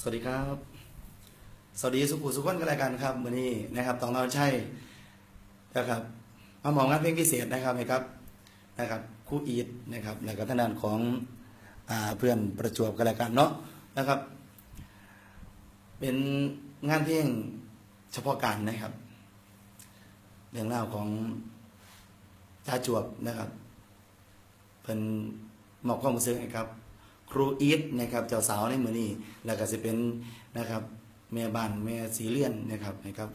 สวัสดีครับ สวัสดีสุขุสุขคนกันรายกันครับวันนี้นะครับต้องเราใช่นะครับมาหมองงานเพลงพิเศษนะครับนะครับนะครับคู่อีทนะครับแล้วก็ทางด้านของอเพื่อนประจวบกันรายกันเนาะนะครับ เป็นงานเพลงเฉพาะการนะครับเรื่องเล่าวของจาจวบนะครับเป็นหมอบความรู้สึกให้ครับ ครูอีทนะครับเจ้าสาวในมือนี้แล้วก็จะเป็นนะครับแม่บ้านแม่สีเลื่อนนะครับนะครับ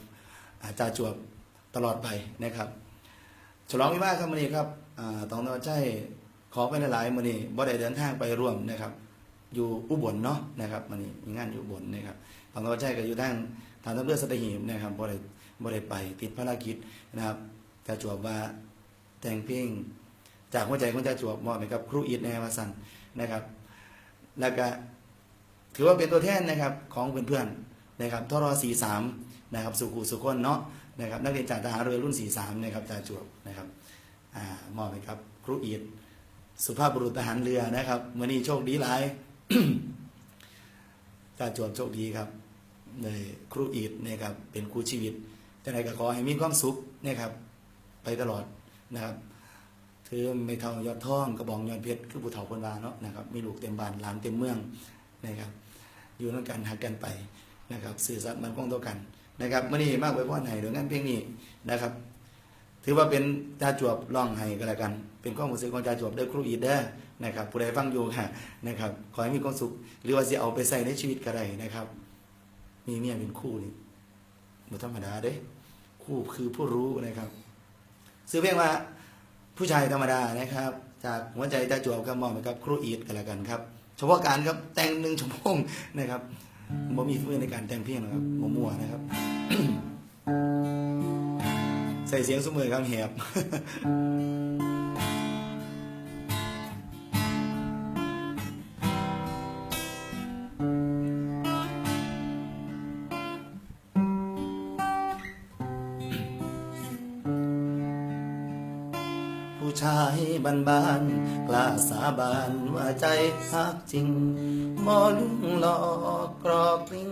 อาจารย์จวบตลอดไปนะครับ ฉลองวิวาครับมือนี้ครับอ่าต้องเอาใจขอไปหลายๆมือนี้บ่ได้เดินทางไปร่วมนะครับ อยู่อุบลเนาะนะครับมือนี้มีงานอยู่อุบลนะครับต้องเอาใจก็อยู่ทางทางทัพเรือสัตหีบนะครับบ่ได้บ่ได้ไปติดภารกิจนะครับจะจวบว่าแต่งเพลงจากหัวใจของจ่าจวบมอบให้กับครูอีทแนวาสันนะครับ แล้วก็ถือว่าเป็นตัวแทนนะครับของเพื่อนๆนะครับทร43นะครับสุขุสุคนเนาะนะครับนักเรียนจากทหารเรือรุ่น 43นะครับจ่าจวบนะครับอ่ามอบให้ครับครูอีทสุภาพบุรุษทหารเรือนะครับมื่อนี้โชคดีหลายจ่าจวบโชคดีครับเลยครูอีทนะครับเป็นครูชีวิตจะไหนก็ขอให้มีความสุขนะครับไปตลอดนะครับ ถือไม่เท่ายอดท่องกระบองยอดเพชรคือผู้เฒ่าคนวาเนาะนะครับมีลูกเต็มบ้านหลานเต็มเมืองนะครับ อยู่นั่นกันหักกันไปนะครับสื่อสารมันคงต่อกันนะครับมื่อนี้มากไว้พ่อไหนเดี๋ยวงานเพลงนี้นะครับ ถือว่าเป็นจ่าจวบร้องให้ก็แล้วกัน เป็นข้อมูลสื่อของจ่าจวบเด้ครูอีดเด้นะครับ ผู้ใดฟังอยู่ค่ะนะครับ ขอให้มีความสุข หรือว่าจะเอาไปใส่ในชีวิตก็ได้นะครับ มีเมียเป็นคู่นี่บ่ธรรมดาเด้ คู่คือผู้รู้นะครับ ซื้อเพลงว่า ผู้ชายธรรมดานะครับ จากหัวใจตาจวบกับมอบให้กับครูอีดกันละกันครับเฉพาะการครับแต่งหนึ่งชั่วโมงนะครับผมมีฟื้นในการแต่งเพียงนะครับมั่วๆนะครับ ใส่เสียงสมือครับแหบ ผู้ชายบ้านบานกล้าสาบานว่าใจฮักจริงบ่ลุงหลอกกรอกลิ้ง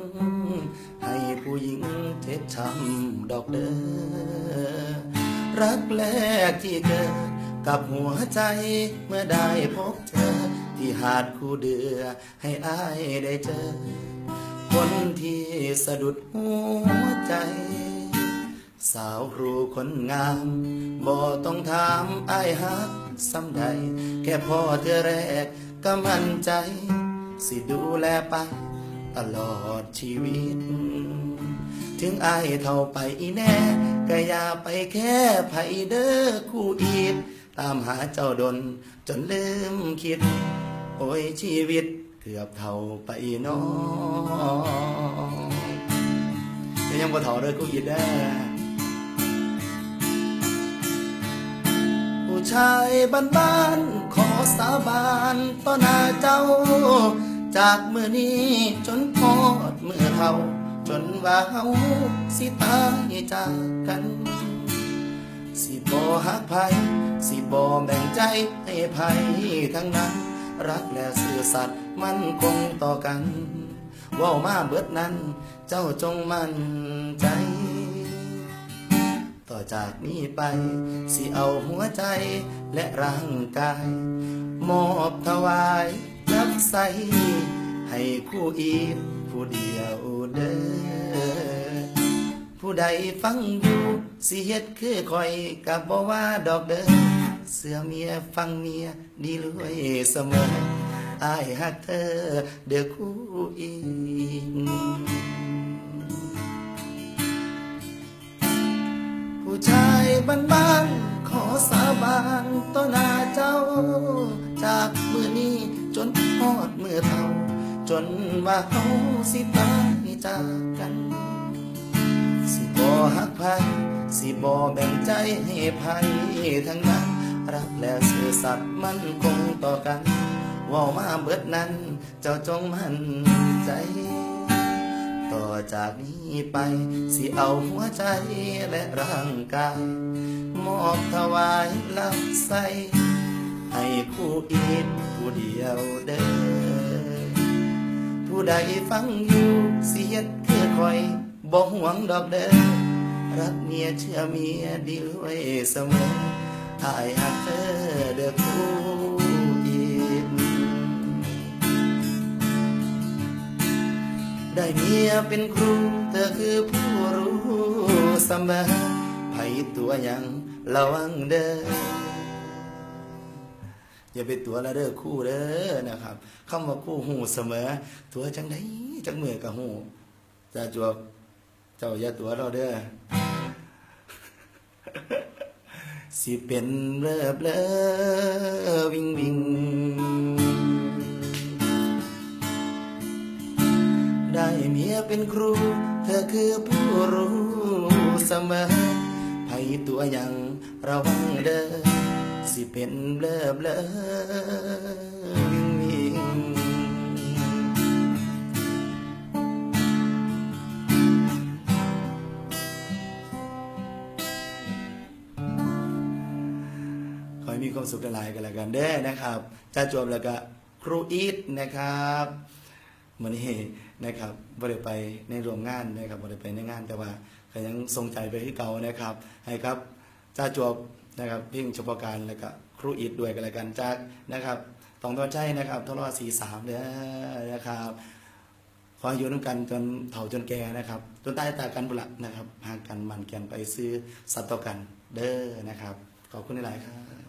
ให้ผู้หญิงเจ็บช้ำดอกเด้อรักแรกที่เกิดกับหัวใจเมื่อได้พบเธอ ที่หาดคู่เดือให้อายได้เจอ คนที่สะดุดหัวใจ สาวครูคนงามบ่ต้องถามอายฮักซ้ำใด แค่พ่อเธอแรกก็มั่นใจ สิดูแลไปตลอดชีวิต ถึงอายเท่าไปอีแน่ก็อย่าไปแค่ไผเด้อคู่อีดตามหาเจ้าดนจนลืมคิด โอ้ยชีวิตเกือบเท่าไปน้องยังบ่เท่าเด้อคู่อีดเด้อ ชายบ้านๆขอสาบานต่อหน้าเจ้า จากเมื่อนี้จนพอดมือเท่าจนว่าเฮาสิตายจากกัน สิบ่ฮักไผสิบ่แบ่งใจให้ไผทั้งนั้น รักและซื่อสัตย์มันคงต่อกันว่ามาเบิดนั้น เจ้าจงมั่นใจ จากนี้ไป สิเอาหัวใจและร่างกาย มอบถวายรับใส่ให้คู่อีกผู้เดียวเด้อผู้ใดฟังอยู่สิเฮ็ดคือคอยกับบ่ว่าดอกเด้อเสื้อเมียฟังเมียดีรวยเสมออายฮักเธอเด้อคู่อีายบ้านขอสาบานต่อหน้าเจ้า จากมือนี้จนพอดมือเท่า จนว่าเขาสิตายจากกัน สิบ่ฮักไผสิบ่แบ่งใจให้ไผทั้งนั้น รักและซื่อสัตย์มันคงต่อกันว่ามาเบิดนั้น เจ้าจงมั่นใจ ต่อจากนี้ไป สิเอาหัวใจและร่างกาย มอบถวายลับใสให้คู่อีกผู้เดียวเด้อผู้ใดฟังอยู่เสียดคือคอยบ่หวงดอกเด้อรักเมียเชื่อเมียดีไว้เสมออายหักเธอเด้อคู่ ได้เมียเป็นครู เธอคือผู้รู้เสมอไผตัวยังระวังเด้ออย่าไปตัวละเด้อคู่เด้อนะครับคำว่าคู่หูเสมอ ตัวจังไดจังเมือกับหูจะจวบเจ้าอย่าตัวเราเด้อสิเป็นเลิบเลอวิงวิง เป็นครู เธอคือผู้รู้เสมอภัยตัวยังระวังเด้อสิเป็นเบลอเบลอวิงวิงขอให้มีความสุขหลายๆกันแล้วกันเด้อนะครับจ้าจวบแล้วก็ครูอีทนะครับ วันนี้นะครับบ่ได้ไปในโรงงานนะครับบ่ได้ไปในงานแต่ว่าก็ยังทรงใจไปที่เก่านะครับ ให้ครับจ้าจวบนะครับเพ่งเฉพาะการแล้วก็ครูอีทด้วยกันแล้วกันจากนะครับตองตัวใจนะครับทรอสี่สามเด้อนะครับขออยู่น้ำกันจนเฒ่าจนแก่นะครับ จนตายตากันบุละนะครับหากกันหมันแกนไปซื้อสัตว์ต่อกันเด้อนะครับ ขอบคุณหลายครับ